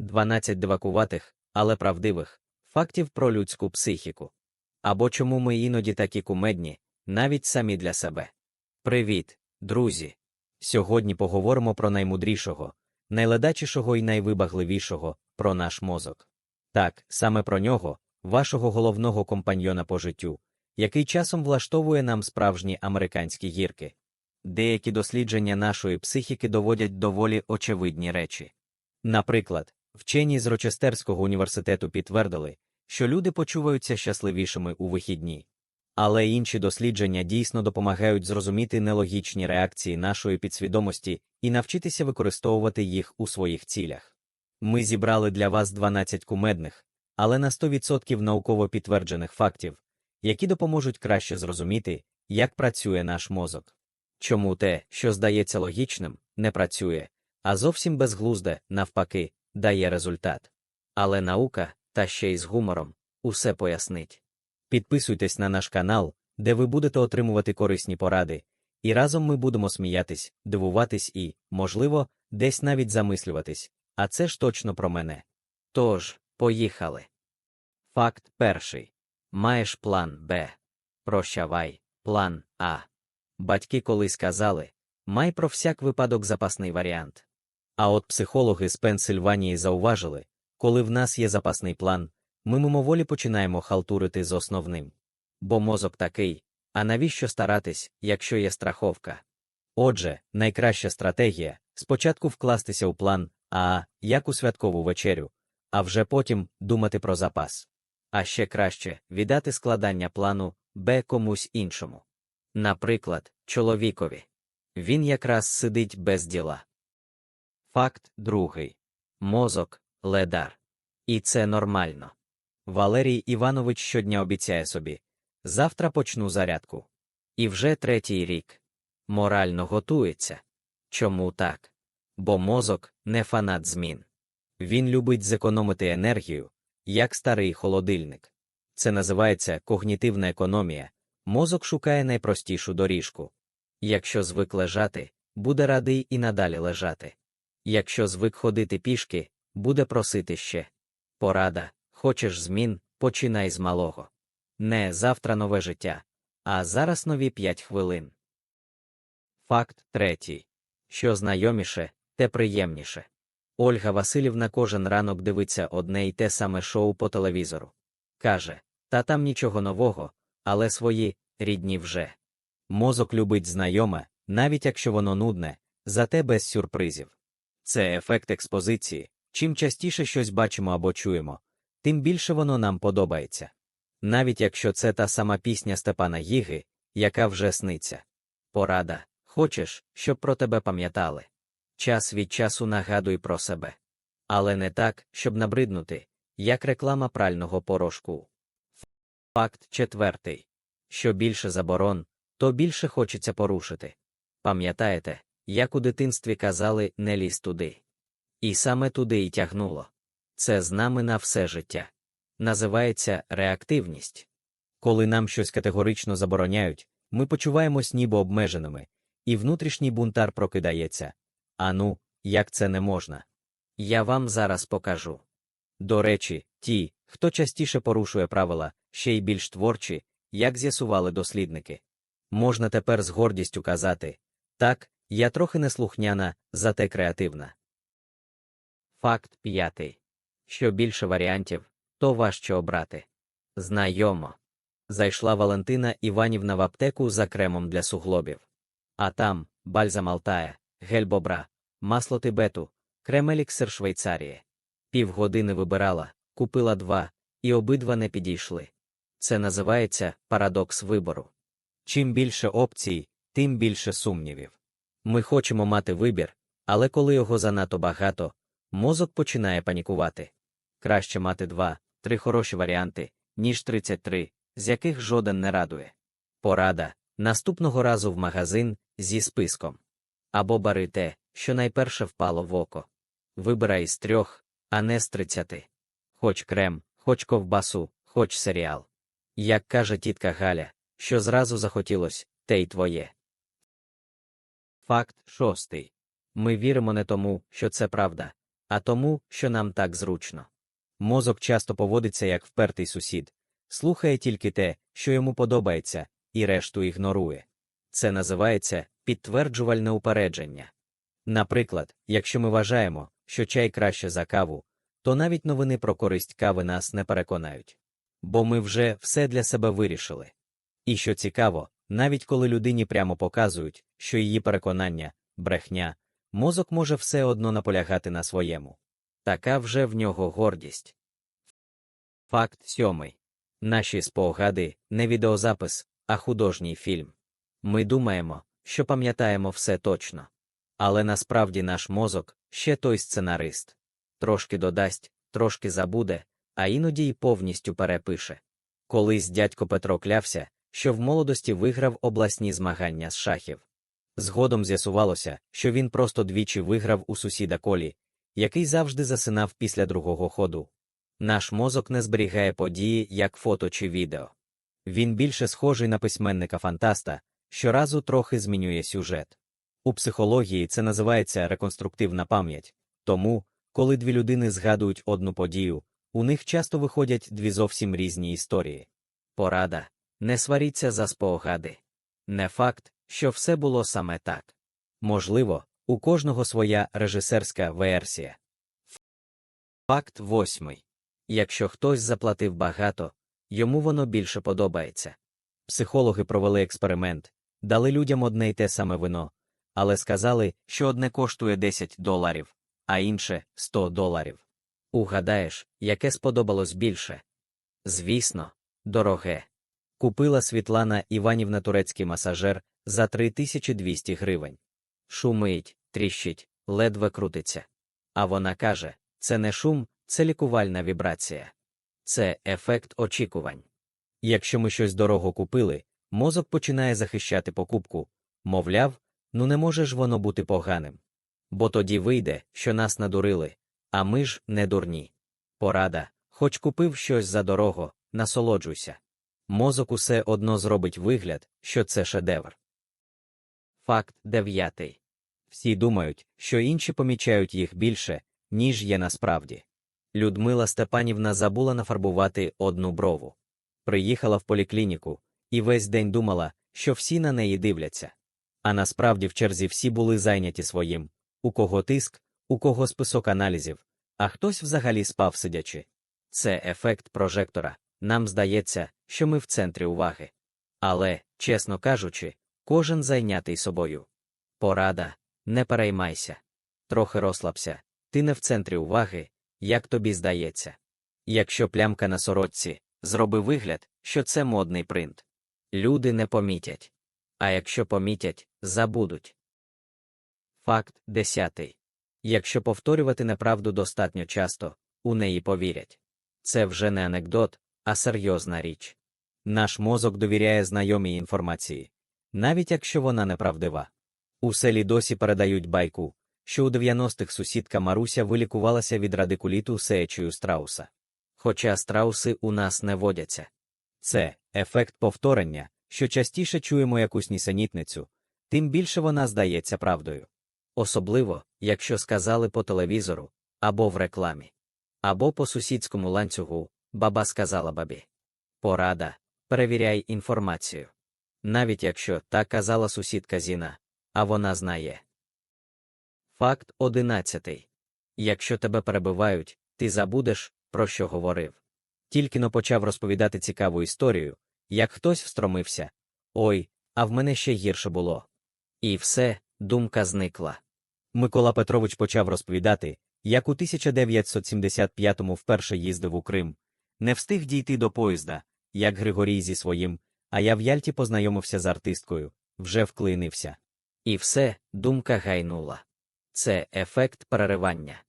12 дивакуватих, але правдивих фактів про людську психіку. Або чому ми іноді такі кумедні, навіть самі для себе. Привіт, друзі! Сьогодні поговоримо про наймудрішого, найледачішого і найвибагливішого про наш мозок. Так, саме про нього, вашого головного компаньйона по життю, який часом влаштовує нам справжні американські гірки. Деякі дослідження нашої психіки доводять доволі очевидні речі. Наприклад, вчені з Рочестерського університету підтвердили, що люди почуваються щасливішими у вихідні. Але інші дослідження дійсно допомагають зрозуміти нелогічні реакції нашої підсвідомості і навчитися використовувати їх у своїх цілях. Ми зібрали для вас 12 кумедних, але на 100% науково підтверджених фактів, які допоможуть краще зрозуміти, як працює наш мозок. Чому те, що здається логічним, не працює, а зовсім безглузде, навпаки, дає результат. Але наука, та ще й з гумором, усе пояснить. Підписуйтесь на наш канал, де ви будете отримувати корисні поради, і разом ми будемо сміятись, дивуватись і, можливо, десь навіть замислюватись, а це ж точно про мене. Тож, поїхали. Факт перший. Маєш план Б. Прощавай, план А. Батьки колись казали, май про всяк випадок запасний варіант. А от психологи з Пенсильванії зауважили, коли в нас є запасний план, ми мимоволі починаємо халтурити з основним. Бо мозок такий, а навіщо старатись, якщо є страховка? Отже, найкраща стратегія спочатку вкластися у план А, як у святкову вечерю, а вже потім думати про запас. А ще краще віддати складання плану Б комусь іншому. Наприклад, чоловікові. Він якраз сидить без діла. Факт другий. Мозок ледар. І це нормально. Валерій Іванович щодня обіцяє собі завтра почну зарядку. І вже третій рік. Морально готується. Чому так? Бо мозок не фанат змін. Він любить зекономити енергію, як старий холодильник. Це називається когнітивна економія. Мозок шукає найпростішу доріжку. Якщо звик лежати, буде радий і надалі лежати. Якщо звик ходити пішки, буде просити ще. Порада, хочеш змін, починай з малого. Не завтра нове життя, а зараз нові 5 хвилин. Факт третій. Що знайоміше, те приємніше. Ольга Васильівна кожен ранок дивиться одне й те саме шоу по телевізору. Каже, та там нічого нового, але свої, рідні вже. Мозок любить знайоме, навіть якщо воно нудне, зате без сюрпризів. Це ефект експозиції. Чим частіше щось бачимо або чуємо, тим більше воно нам подобається. Навіть якщо це та сама пісня Степана Гіги, яка вже сниться. Порада хочеш, щоб про тебе пам'ятали. Час від часу нагадуй про себе. Але не так, щоб набриднути, як реклама прального порошку. Факт четвертий що більше заборон, то більше хочеться порушити. Пам'ятаєте, як у дитинстві казали не лізь туди. І саме туди й тягнуло. Це з нами на все життя. Називається реактивність. Коли нам щось категорично забороняють, ми почуваємось ніби обмеженими, і внутрішній бунтар прокидається. А ну, як це не можна? Я вам зараз покажу. До речі, ті, хто частіше порушує правила, ще й більш творчі, як з'ясували дослідники. Можна тепер з гордістю казати так, я трохи неслухняна, зате креативна. Факт п'ятий. Що більше варіантів, то важче обрати. Знайомо. Зайшла Валентина Іванівна в аптеку за кремом для суглобів. А там бальзам Алтая, гель бобра, масло Тибету, крем еліксир Швейцарії. Півгодини вибирала, купила два, і обидва не підійшли. Це називається парадокс вибору. Чим більше опцій, тим більше сумнівів. Ми хочемо мати вибір, але коли його занадто багато, мозок починає панікувати. Краще мати два, три хороші варіанти, ніж 33, з яких жоден не радує. Порада наступного разу в магазин зі списком. Або бари те, що найперше впало в око. Вибирай з трьох, а не з тридцяти. Хоч крем, хоч ковбасу, хоч серіал. Як каже тітка Галя, що зразу захотілось, те й твоє. Факт шостий. Ми віримо не тому, що це правда, а тому, що нам так зручно. Мозок часто поводиться як впертий сусід, слухає тільки те, що йому подобається, і решту ігнорує. Це називається підтверджувальне упередження. Наприклад, якщо ми вважаємо, що чай краще за каву, то навіть новини про користь кави нас не переконають. Бо ми вже все для себе вирішили. І що цікаво, навіть коли людині прямо показують, що її переконання, брехня, мозок може все одно наполягати на своєму. Така вже в нього гордість. Факт сьомий. Наші спогади не відеозапис, а художній фільм. Ми думаємо, що пам'ятаємо все точно. Але насправді наш мозок ще той сценарист. Трошки додасть, трошки забуде, а іноді й повністю перепише. Колись дядько Петро клявся, що в молодості виграв обласні змагання з шахів. Згодом з'ясувалося, що він просто двічі виграв у сусіда колі, який завжди засинав після другого ходу. Наш мозок не зберігає події як фото чи відео. Він більше схожий на письменника фантаста, щоразу трохи змінює сюжет. У психології це називається реконструктивна пам'ять, тому, коли дві людини згадують одну подію, у них часто виходять дві зовсім різні історії. Порада не сваріться за спогади. Не факт, що все було саме так. Можливо, у кожного своя режисерська версія. Факт восьмий. Якщо хтось заплатив багато, йому воно більше подобається. Психологи провели експеримент, дали людям одне й те саме вино, але сказали, що одне коштує 10 доларів, а інше 100 доларів. Угадаєш, яке сподобалось більше? Звісно, дороге. Купила Світлана Іванівна турецький масажер за 3200 гривень. Шумить, тріщить, ледве крутиться. А вона каже: це не шум, це лікувальна вібрація. Це ефект очікувань. Якщо ми щось дорого купили, мозок починає захищати покупку, мовляв, ну не може ж воно бути поганим. Бо тоді вийде, що нас надурили, а ми ж не дурні. Порада, хоч купив щось за дорого, насолоджуйся. Мозок усе одно зробить вигляд, що це шедевр. Факт дев'ятий. Всі думають, що інші помічають їх більше, ніж є насправді. Людмила Степанівна забула нафарбувати одну брову. Приїхала в поліклініку і весь день думала, що всі на неї дивляться. А насправді в черзі всі були зайняті своїм у кого тиск, у кого список аналізів, а хтось взагалі спав сидячи. Це ефект прожектора. Нам здається, що ми в центрі уваги. Але, чесно кажучи, кожен зайнятий собою. Порада, не переймайся. Трохи розслабся, ти не в центрі уваги, як тобі здається. Якщо плямка на сорочці, зроби вигляд, що це модний принт. Люди не помітять. А якщо помітять, забудуть. Факт десятий. Якщо повторювати неправду достатньо часто, у неї повірять. Це вже не анекдот, а серйозна річ. Наш мозок довіряє знайомій інформації, навіть якщо вона неправдива. У селі досі передають байку, що у 90-х сусідка Маруся вилікувалася від радикуліту сеячою страуса. Хоча страуси у нас не водяться. Це ефект повторення, що частіше чуємо якусь нісенітницю, тим більше вона здається правдою. Особливо, якщо сказали по телевізору, або в рекламі, або по сусідському ланцюгу, баба сказала бабі. Порада, перевіряй інформацію. Навіть якщо так казала сусідка Зіна, а вона знає. Факт одинадцятий. Якщо тебе перебивають, ти забудеш, про що говорив. Тільки но почав розповідати цікаву історію, як хтось встромився. Ой, а в мене ще гірше було. І все, думка зникла. Микола Петрович почав розповідати, як у 1975-му вперше їздив у Крим, не встиг дійти до поїзда, як Григорій зі своїм, а я в Яльті познайомився з артисткою, вже вклинився. І все, думка гайнула. Це ефект переривання.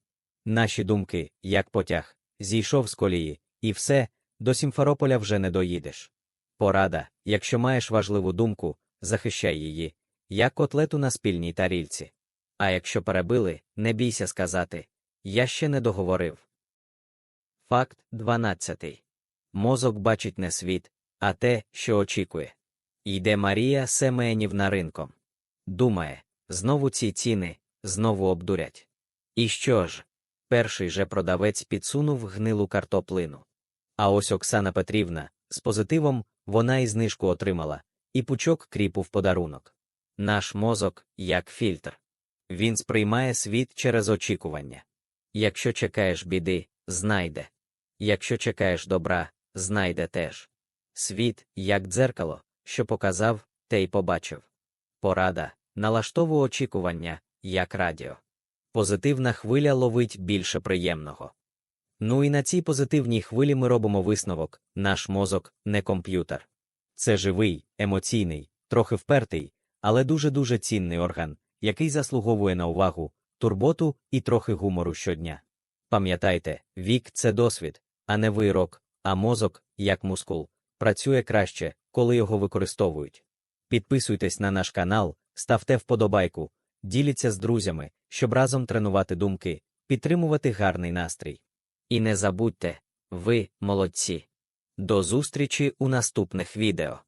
Наші думки, як потяг, зійшов з колії, і все, до Сімферополя вже не доїдеш. Порада, якщо маєш важливу думку, захищай її, як котлету на спільній тарільці. А якщо перебили, не бійся сказати я ще не договорив. Факт 12. Мозок бачить не світ, а те, що очікує. Йде Марія Семенівна ринком. Думає, знову ці ціни, знову обдурять. І що ж? перший же продавець підсунув гнилу картоплину. А ось Оксана Петрівна, з позитивом, вона і знижку отримала, і пучок кріпу в подарунок. Наш мозок як фільтр. Він сприймає світ через очікування. Якщо чекаєш біди, знайде. Якщо чекаєш добра, знайде теж. Світ, як дзеркало, що показав, те й побачив. Порада, налаштовуй очікування, як радіо. Позитивна хвиля ловить більше приємного. Ну і на цій позитивній хвилі ми робимо висновок наш мозок не комп'ютер. Це живий, емоційний, трохи впертий, але дуже-дуже цінний орган, який заслуговує на увагу, турботу і трохи гумору щодня. Пам'ятайте, вік це досвід, а не вирок, а мозок, як мускул, працює краще, коли його використовують. Підписуйтесь на наш канал, ставте вподобайку, діліться з друзями, щоб разом тренувати думки, підтримувати гарний настрій. І не забудьте, ви молодці. До зустрічі у наступних відео.